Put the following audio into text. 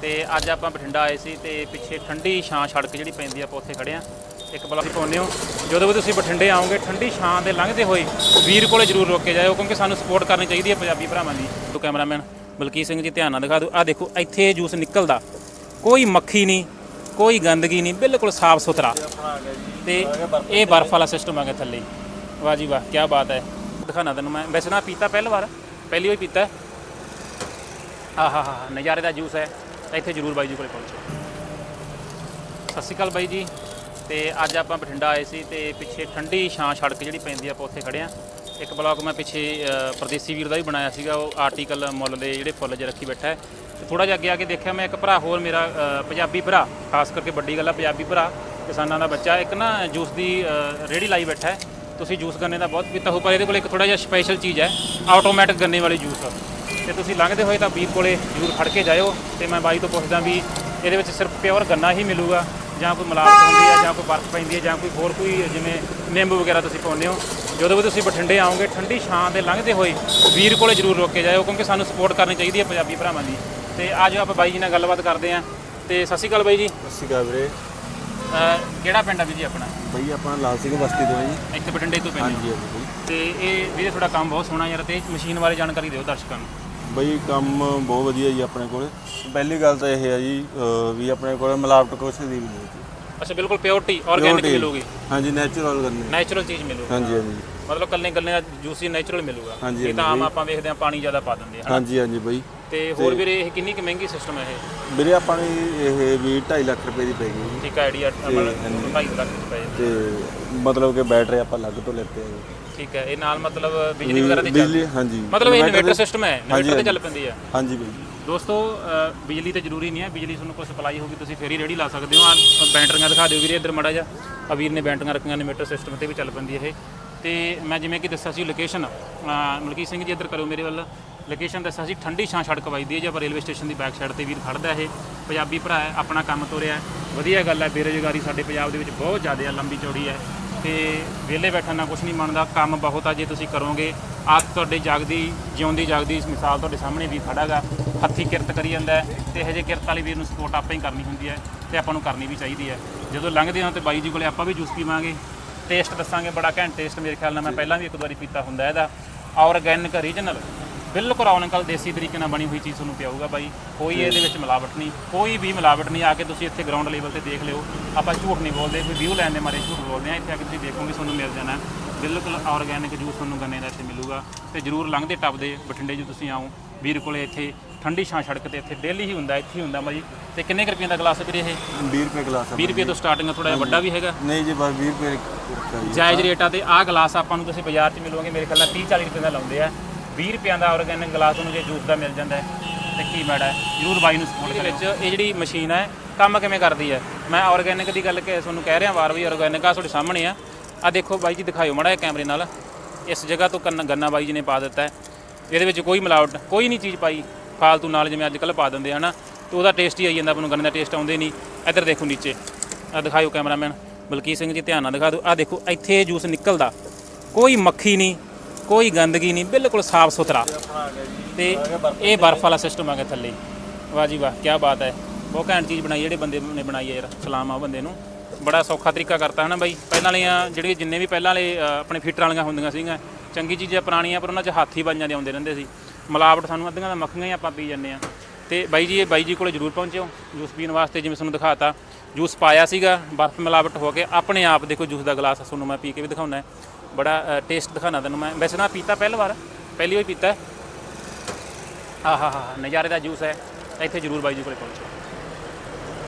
ਤੇ ਅੱਜ ਆਪਾਂ ਬਠਿੰਡਾ ਆਏ ਸੀ ਤੇ ਪਿੱਛੇ ਠੰਡੀ ਛਾਂ ਸੜਕ ਜਿਹੜੀ ਪੈਂਦੀ ਆ, ਆਪਾਂ ਉੱਥੇ ਖੜੇ ਆ। ਇੱਕ ਬਲਾਕ ਪਾਉਂਦੇ ਹੋ। ਜਦੋਂ ਵੀ ਤੁਸੀਂ ਬਠਿੰਡੇ ਆਓਗੇ, ਠੰਡੀ ਛਾਂ ਦੇ ਲੰਘਦੇ ਹੋਏ ਵੀਰ ਕੋਲੇ ਜ਼ਰੂਰ ਰੋਕ ਕੇ ਜਾਇਓ, ਕਿਉਂਕਿ ਸਾਨੂੰ ਸਪੋਰਟ ਕਰਨੀ ਚਾਹੀਦੀ ਹੈ ਪੰਜਾਬੀ ਭਰਾਵਾਂ ਦੀ। ਤੋ ਕੈਮਰਾਮੈਨ ਬਲਕੀਤ ਸਿੰਘ ਜੀ, ਧਿਆਨ ਨਾਲ ਦਿਖਾ ਦਿਓ। ਆ ਦੇਖੋ, ਇੱਥੇ ਜੂਸ ਨਿਕਲਦਾ। ਕੋਈ ਮੱਖੀ ਨਹੀਂ, ਕੋਈ ਗੰਦਗੀ ਨਹੀਂ, ਬਿਲਕੁਲ ਸਾਫ਼ ਸੁਥਰਾ। ਤੇ ਇਹ ਬਰਫ਼ ਵਾਲਾ ਸਿਸਟਮ ਆ ਗਿਆ ਥੱਲੇ। ਵਾਹ ਜੀ ਵਾਹ ਕੀ ਬਾਤ ਹੈ। ਦਿਖਾਣਾ ਤੈਨੂੰ ਮੈਂ। ਵੈਸੇ ਨਾ ਪੀਤਾ ਪਹਿਲੀ ਵਾਰ ਪਹਿਲੀ ਵਾਰ ਪੀਤਾ ਆਹ ਹਾ, ਨਜ਼ਾਰੇ ਦਾ ਜੂਸ ਹੈ। ਇੱਥੇ ਜਰੂਰ ਬਾਈ ਜੀ ਕੋਲੇ ਪਹੁੰਚੋ। ਸਤਿ ਸ਼੍ਰੀ ਅਕਾਲ ਬਾਈ ਜੀ ਤੇ ਅੱਜ ਆਪਾਂ ਬਠਿੰਡਾ ਆਏ ਸੀ ਤੇ ਪਿੱਛੇ ਠੰਡੀ ਛਾਂ ਸੜਕ ਜਿਹੜੀ ਪੈਂਦੀ ਆ ਆਪਾਂ ਉੱਥੇ ਖੜੇ ਆ। ਇੱਕ ਬਲੌਗ ਮੈਂ ਪਿੱਛੇ ਅ, ਪਰਦੇਸੀ ਵੀਰ ਦਾ ਵੀ ਬਣਾਇਆ ਸੀਗਾ ਉਹ ਆਰਟੀਕਲ ਮੁੱਲ ਦੇ ਜਿਹੜੇ ਫੁੱਲ ਜਿਹੇ ਰੱਖੀ ਬੈਠਾ ਹੈ। ਤੇ ਥੋੜਾ ਜਿਹਾ ਅੱਗੇ ਆ ਕੇ ਦੇਖਿਆ ਮੈਂ ਇੱਕ ਭਰਾ ਹੋਰ ਮੇਰਾ ਅ, ਪੰਜਾਬੀ ਭਰਾ ਖਾਸ ਕਰਕੇ ਵੱਡੀ ਗੱਲ ਆ ਪੰਜਾਬੀ ਭਰਾ ਕਿਸਾਨਾਂ ਦਾ ਬੱਚਾ ਇੱਕ ਨਾ ਜੂਸ ਦੀ ਅ, ਰੇਹੜੀ ਲਾਈ ਬੈਠਾ ਹੈ। ਤੁਸੀਂ ਜੂਸ ਗੰਨੇ ਦਾ ਬਹੁਤ ਪੀਤਾ ਹੋ ਪਰ ਇਹਦੇ ਕੋਲ ਇੱਕ ਥੋੜਾ ਜਿਹਾ ਸਪੈਸ਼ਲ ਚੀਜ਼ ਹੈ ਆਟੋਮੈਟਿਕ ਗੰਨੇ ਵਾਲੀ ਜੂਸ। ਤੇ ਤੁਸੀਂ ਲੰਘਦੇ ਹੋਏ ਤਾਂ ਵੀਰ ਕੋਲੇ ਜ਼ਰੂਰ ਫੜ ਕੇ ਜਾਇਓ ਤੇ ਮੈਂ ਬਾਈ ਤੋਂ ਪੁੱਛਦਾ ਵੀ ਇਹਦੇ ਵਿੱਚ ਸਿਰਫ ਪਿਓਰ ਗੰਨਾ ਹੀ ਮਿਲੂਗਾ ਜਾਂ ਕੋਈ ਮਿਲਾਵਟ ਹੁੰਦੀ ਹੈ ਜਾਂ ਕੋਈ ਬਰਫ਼ ਪੈਂਦੀ ਹੈ ਜਾਂ ਕੋਈ ਹੋਰ ਕੋਈ ਜਿਵੇਂ ਨਿੰਬੂ ਵਗੈਰਾ ਤੁਸੀਂ ਪਾਉਂਦੇ ਹੋ। ਜਦੋਂ ਵੀ ਤੁਸੀਂ ਬਠਿੰਡੇ ਆਓਗੇ ਠੰਡੀ ਛਾਂ ਦੇ ਲੰਘਦੇ ਹੋਏ ਵੀਰ ਕੋਲੇ ਜ਼ਰੂਰ ਰੋਕ ਕੇ ਜਾਇਓ ਕਿਉਂਕਿ ਸਾਨੂੰ ਸਪੋਰਟ ਕਰਨੀ ਚਾਹੀਦੀ ਹੈ ਪੰਜਾਬੀ ਭਰਾਵਾਂ ਦੀ। ਤੇ ਅੱਜ ਆਪਾਂ ਬਾਈ ਜੀ ਨਾਲ ਗੱਲਬਾਤ ਕਰਦੇ ਆਂ ਤੇ ਸਤਿ ਸ਼੍ਰੀ ਅਕਾਲ ਬਾਈ ਜੀ। ਸਤਿ ਸ਼੍ਰੀ ਅਕਾਲ ਵੀਰੇ। ਅਹ ਕਿਹੜਾ ਪਿੰਡ ਆ ਵੀ ਜੀ ਆਪਣਾ? ਬਈ ਆਪਣਾ ਲਾਲ ਸਿੰਘ ਬਸਤੀ ਤੋਂ ਹੈ ਜੀ। ਇੱਥੇ ਬਠਿੰਡੇ ਤੋਂ ਪੈਂਦੇ ਹਾਂਜੀ ਹਾਂਜੀ ਬਈ। ਤੇ ਇਹ ਵੀਰੇ ਤੁਹਾਡਾ ਕੰਮ ਬਹੁਤ ਸੋਹਣਾ ਯਾਰ ਤੇ ਮਸ਼ੀਨ ਬਾਰੇ ਜਾਣਕਾਰੀ ਦਿਓ ਦਰਸ਼ਕਾਂ ਨੂੰ। ਬਈ ਕੰਮ ਬਹੁਤ ਵਧੀਆ ਜੀ ਆਪਣੇ ਕੋਲ। ਪਹਿਲੀ ਗੱਲ ਤਾਂ ਇਹ ਹੈ ਜੀ ਅਹ ਵੀ ਆਪਣੇ ਕੋਲ ਮਿਲਾਵਟ ਕੁਛ ਦੀ ਵੀ ਨਹੀਂ ਜੀ ਅੱਛਾ ਬਿਲਕੁਲ ਪਿਓਰਟੀ ਆਰਗੈਨਿਕ Purity। ਮਿਲੂਗੀ। ਹਾਂਜੀ ਨੈਚੁਰਲ ਕਰਨੇ। ਨੈਚੁਰਲ ਚੀਜ਼ ਮਿਲੂਗੀ। ਹਾਂਜੀ ਹਾਂਜੀ। ਮਤਲਬ ਕੱਲੇ ਕੱਲੇ ਦਾ ਜੂਸੀ ਨੈਚੁਰਲ ਮਿਲੂਗਾ। ਹਾਂਜੀ, ਇਹ ਤਾਂ ਆਮ। ਆਪਾਂ ਵੇਖਦੇ ਆ ਪਾਣੀ ਜ਼ਿਆਦਾ ਪਾ ਦਿੰਦੇ ਆ ਹਾਂਜੀ ਹਾਂਜੀ ਬਈ। ਤੇ ਹੋਰ ਵੀਰੇ ਇਹ ਕਿੰਨੀ ਕੁ ਮਹਿੰਗੀ ਸਿਸਟਮ ਹੈ ਇਹ? ਵੀਰੇ ਆਪਾਂ ਨੂੰ ਇਹ ਵੀ 2.5 ਲੱਖ ਰੁਪਏ ਦੀ ਪੈ ਗਈ ਠੀਕ ਹੈ ਆਈਡੀਆ ਮਤਲਬ 2.5 ਲੱਖ ਰੁਪਏ ਤੇ ਮਤਲਬ ਕਿ ਬੈਟਰੀ ਆਪਾਂ ਅਲੱਗ ਤੋਂ ਲੈਤੇ ਜੀ। ਠੀਕ ਹੈ ਇਹ ਨਾਲ ਮਤਲਬ ਬਿਜਲੀ ਵਗੈਰਾ ਦੀ ਚੱਲ ਬਿਜਲੀ ਹਾਂਜੀ। ਮਤਲਬ ਇਹ ਇਨਵੇਟਰ ਸਿਸਟਮ ਹੈ ਇਨਵੇਟਰ ਤੇ ਚੱਲ। ਪੈਂਦੀ ਆ। ਹਾਂਜੀ ਬਈ ਦੋਸਤੋ ਅ, ਬਿਜਲੀ ਤੇ ਜ਼ਰੂਰੀ ਨਹੀਂ ਹੈ ਬਿਜਲੀ ਤੁਹਾਨੂੰ ਕੋਈ ਸਪਲਾਈ ਹੋਗੀ ਤੁਸੀਂ ਫੇਰ ਹੀ ਰੇੜੀ ਲਾ ਸਕਦੇ ਹੋ। ਆ ਬੈਟਰੀਆਂ ਦਿਖਾ ਦਿਓ ਵੀਰੇ ਇੱਧਰ ਮੜਾ ਜਾ ਆ ਵੀਰ ਨੇ ਬੈਟਰੀਆਂ ਰੱਖੀਆਂ ਸਿਸਟਮ ਤੇ ਵੀ ਚੱਲ ਪੈਂਦੀ ਹੈ ਇਹ। ਤੇ ਮੈਂ ਜਿਵੇਂ ਕਿ ਦੱਸਿਆ ਸੀ ਲੋਕੇਸ਼ਨ ਮਲਕੀਤ ਸਿੰਘ ਜੀ ਇੱਧਰ ਕਰੋ ਮੇਰੇ ਵੱਲ। ਲੋਕੇਸ਼ਨ ਦੱਸਿਆ ਸੀ ਠੰਡੀ ਛਾਂ ਸੜਕ ਵੱਜਦੀ ਹੈ ਜੇ ਆਪਾਂ ਰੇਲਵੇ ਸਟੇਸ਼ਨ ਦੀ ਬੈਕ ਸਾਈਡ ਤੇ ਵੀਰ ਖੜਦਾ ਇਹ। ਪੰਜਾਬੀ ਭਰਾ ਹੈ ਆਪਣਾ ਕੰਮ ਤੋਰਿਆ। ਵਧੀਆ ਗੱਲ ਹੈ ਬੇਰੁਜ਼ਗਾਰੀ ਸਾਡੇ ਪੰਜਾਬ ਦੇ ਵਿੱਚ ਬਹੁਤ ਜ਼ਿਆਦਾ ਹੈ ਲੰਬੀ ਚੌੜੀ ਹੈ। ਤੇ ਵਿਹਲੇ ਬੈਠਣ ਨਾਲ ਕੁਝ ਨਹੀਂ ਬਣਦਾ ਕੰਮ ਬਹੁਤ ਆ ਜੇ ਤੁਸੀਂ ਕਰੋਗੇ ਆਪ ਤੁਹਾਡੇ ਜਗਦੀ ਜਿਉਂਦੀ ਜਗਦੀ ਮਿਸਾਲ ਤੁਹਾਡੇ ਸਾਹਮਣੇ ਵੀ ਖੜਾਗਾ ਹੱਥੀ ਕਿਰਤ ਕਰੀ ਜਾਂਦਾ ਤੇ ਇਹ ਜੇ ਕਿਰਤ ਵਾਲੀ ਵੀਰ ਨੂੰ ਸਪੋਰਟ ਆਪਾਂ ਹੀ ਕਰਨੀ ਹੁੰਦੀ ਹੈ ਤੇ ਆਪਾਂ ਨੂੰ ਕਰਨੀ ਵੀ ਚਾਹੀਦੀ ਹੈ। ਜਦੋਂ ਲੰਘਦੇ ਹਾਂ ਤੇ ਬਾਈ ਜੀ ਕੋਲੇ ਆਪਾਂ ਵੀ ਜੂਸ ਪੀਵਾਂਗੇ। ਟੇਸਟ ਦੱਸਾਂਗੇ ਬੜਾ ਘੈਂਟ ਟੇਸਟ ਮੇਰੇ ਖਿਆਲ ਨਾਲ ਮੈਂ ਪਹਿਲਾਂ ਵੀ ਇੱਕ ਵਾਰੀ ਪੀਤਾ ਹੁੰਦਾ ਇਹਦਾ। ਆਰਗੈਨਿਕ ਰੀਜਨਲ ਬਿਲਕੁਲ ਔਨਕਲ ਦੇਸੀ ਤਰੀਕੇ ਨਾਲ ਬਣੀ ਹੋਈ ਚੀਜ਼ ਤੁਹਾਨੂੰ ਪਿਆਊਗਾ ਬਾਈ। ਕੋਈ ਇਹਦੇ ਵਿੱਚ ਮਿਲਾਵਟ ਨਹੀਂ ਕੋਈ ਵੀ ਮਿਲਾਵਟ ਨਹੀਂ। ਆ ਕੇ ਤੁਸੀਂ ਇੱਥੇ ਗਰਾਊਂਡ ਲੈਵਲ ਤੇ ਦੇਖ ਲਿਓ। ਆਪਾਂ ਝੂਠ ਨਹੀਂ ਬੋਲਦੇ ਕੋਈ ਵਿਊ ਲੈਣ ਦੇ ਮਾਰੇ ਝੂਠ ਬੋਲਦੇ ਆ ਇੱਥੇ ਆ ਕੇ ਤੁਸੀਂ ਦੇਖੋਗੇ ਤੁਹਾਨੂੰ ਮਿਲ ਜਾਣਾ। ਬਿਲਕੁਲ ਆਰਗੈਨਿਕ ਜੂਸ ਤੁਹਾਨੂੰ ਗੰਨੇ ਦਾ ਇੱਥੇ ਮਿਲੂਗਾ। ਤੇ ਜਰੂਰ ਲੰਘਦੇ ਟੱਪਦੇ ਬਠਿੰਡੇ 'ਚ ਤੁਸੀਂ ਆਓ ਵੀਰ ਕੋਲੇ ਇੱਥੇ ਠੰਡੀ ਛਾਂ ਸੜਕ ਤੇ ਇੱਥੇ ਡੇਲੀ ਹੀ ਹੁੰਦਾ ਇੱਥੇ ਹੀ ਹੁੰਦਾ ਬਾਈ। ਤੇ ਕਿੰਨੇ ਕੁ ਰੁਪਏ ਦਾ ਗਲਾਸ ਵੀਰੇ ਇਹ? 20 ਰੁਪਏ ਗਲਾਸ ਆ 20 ਰੁਪਏ ਤੋਂ ਸਟਾਰਟਿੰਗ ਥੋੜਾ ਜਿਹਾ ਵੱਡਾ ਵੀ ਹੈਗਾ। ਨਹੀਂ ਜੀ ਬਸ 20 ਰੁਪਏ ਜੀ। ਜਾਇਜ਼ ਰੇਟਾਂ ਤੇ ਆਹ ਗਲਾਸ ਆਪਾਂ ਨੂੰ ਤੁਸੀਂ ਬਾਜ਼ਾਰ 'ਚ ਮਿਲੋਗੇ। ਮੇਰੇ ਖਿਆਲ ਨਾਲ 30 40 ਰੁਪਏ ਦਾ ਲਾਉਂਦੇ ਆ। 20 ਰੁਪਿਆਂ ਦਾ ਆਰਗੈਨਿਕ ਗਲਾਸ ਤੁਹਾਨੂੰ ਜੇ ਜੂਸ ਦਾ ਮਿਲ ਜਾਂਦਾ ਹੈ ਤੇ ਕੀ ਮੈੜਾ ਹੈ? ਜਰੂਰ ਬਾਈ ਨੂੰ ਸਪੋਰਟ ਵਿੱਚ ਇਹ ਜਿਹੜੀ ਮਸ਼ੀਨ ਹੈ ਕੰਮ ਕਿਵੇਂ ਕਰਦੀ ਹੈ? ਮੈਂ ਆਰਗੈਨਿਕ ਦੀ ਗੱਲ ਕਿ ਤੁਹਾਨੂੰ ਕਹਿ ਰਿਹਾ ਵਾਰ ਵੀ ਆਰਗੈਨਿਕ ਆ ਤੁਹਾਡੇ ਸਾਹਮਣੇ ਆ। ਆ ਦੇਖੋ ਬਾਈ ਜੀ ਦਿਖਾਇਓ ਮੜਾ ਕੈਮਰੇ ਨਾਲ। ਇਸ ਜਗ੍ਹਾ ਤੋਂ ਕੰਨ- ਗੰਨਾ ਬਾਈ ਜੀ ਨੇ ਪਾ ਦਿੱਤਾ ਹੈ। ਇਹਦੇ ਵਿੱਚ ਕੋਈ ਮਿਲਾਵਟ ਕੋਈ ਨਹੀਂ ਚੀਜ਼ ਪਾਈ। ਫਾਲਤੂ ਨਾਲ ਜਿਵੇਂ ਅੱਜ ਕੱਲ੍ਹ ਪਾ ਦਿੰਦੇ ਆ ਨਾ ਤੇ ਉਹਦਾ ਟੇਸਟ ਹੀ ਆਈ ਜਾਂਦਾ ਆਪਾਂ ਨੂੰ ਗੰਨੇ ਦਾ ਟੇਸਟ ਆਉਂਦੇ ਨਹੀਂ। ਇੱਧਰ ਦੇਖੋ ਨੀਚੇ। ਆ ਦਿਖਾਇਓ ਕੈਮਰਾਮੈਨ। ਬਲਕੀਤ ਸਿੰਘ ਜੀ ਧਿਆਨ ਨਾਲ ਦਿਖਾ ਦਿਓ। ਆ ਦੇਖੋ ਇੱਥੇ ਜੂਸ ਨਿਕਲਦਾ। ਕੋਈ ਮੱਖੀ ਨਹੀਂ ਕੋਈ ਗੰਦਗੀ ਨਹੀਂ, ਬਿਲਕੁਲ ਸਾਫ਼ ਸੁਥਰਾ। ਤੇ ਇਹ ਬਰਫ਼ ਵਾਲਾ ਸਿਸਟਮ ਆ ਗਿਆ ਥੱਲੇ। ਵਾਹ ਜੀ ਵਾਹ ਕੀ ਬਾਤ ਹੈ। ਬਹੁਤ ਘੈਂਟ ਚੀਜ਼ ਬਣਾਈ ਜਿਹੜੇ ਬੰਦੇ ਨੇ ਬਣਾਈ ਹੈ ਯਾਰ, ਸਲਾਮ ਆ ਉਹ ਬੰਦੇ ਨੂੰ। ਬੜਾ ਸੌਖਾ ਤਰੀਕਾ ਕਰਤਾ ਹੈ ਨਾ ਬਾਈ। ਪਹਿਲਾਂ ਵਾਲੀਆਂ, ਜਿਹੜੇ ਜਿੰਨੇ ਵੀ ਪਹਿਲਾਂ ਵਾਲੇ ਆਪਣੇ ਫੀਟਰ ਵਾਲੀਆਂ ਹੁੰਦੀਆਂ ਸੀਗੀਆਂ, ਚੰਗੀ ਚੀਜ਼ਾਂ ਪੁਰਾਣੀਆਂ, ਪਰ ਉਹਨਾਂ 'ਚ ਹੱਥ ਹੀ ਬਾਈਆਂ ਦੇ ਆਉਂਦੇ ਰਹਿੰਦੇ ਸੀ। ਮਿਲਾਵਟ ਸਾਨੂੰ ਅੱਧੀਆਂ ਦਾ ਮੱਖੀਆਂ ਹੀ ਆਪਾਂ ਪੀ ਜਾਂਦੇ ਆ ਤੇ ਬਾਈ ਜੀ, ਇਹ ਬਾਈ ਜੀ ਕੋਲੇ ਜ਼ਰੂਰ ਪਹੁੰਚਿਓ, ਜੂਸ ਪੀਣ ਵਾਸਤੇ, ਜਿਵੇਂ ਤੁਹਾਨੂੰ ਦਿਖਾਤਾ। ਜੂਸ ਪਾਇਆ ਸੀਗਾ, ਬਰਫ਼ ਮਿਲਾਵਟ ਹੋ ਕੇ, ਆਪਣੇ ਆਪ ਦੇਖੋ ਜੂਸ ਦਾ ਗਲਾਸ ਤੁਹਾਨੂੰ ਮੈਂ ਪੀ ਕੇ ਵੀ ਦਿਖਾਉਣਾ ਹੈ। ਬੜਾ ਟੇਸਟ ਦਿਖਾਣਾ ਤੈਨੂੰ ਮੈਂ। ਵੈਸੇ ਨਾ ਪੀਤਾ ਪਹਿਲੀ ਵਾਰ ਪਹਿਲੀ ਵਾਰ ਪੀਤਾ ਹੈ। ਆਹ ਹਾ ਹਾ ਨਜ਼ਾਰੇ ਦਾ ਜੂਸ ਹੈ। ਇੱਥੇ ਜਰੂਰ ਬਾਈ ਜੀ ਕੋਲੇ ਪਹੁੰਚੋ।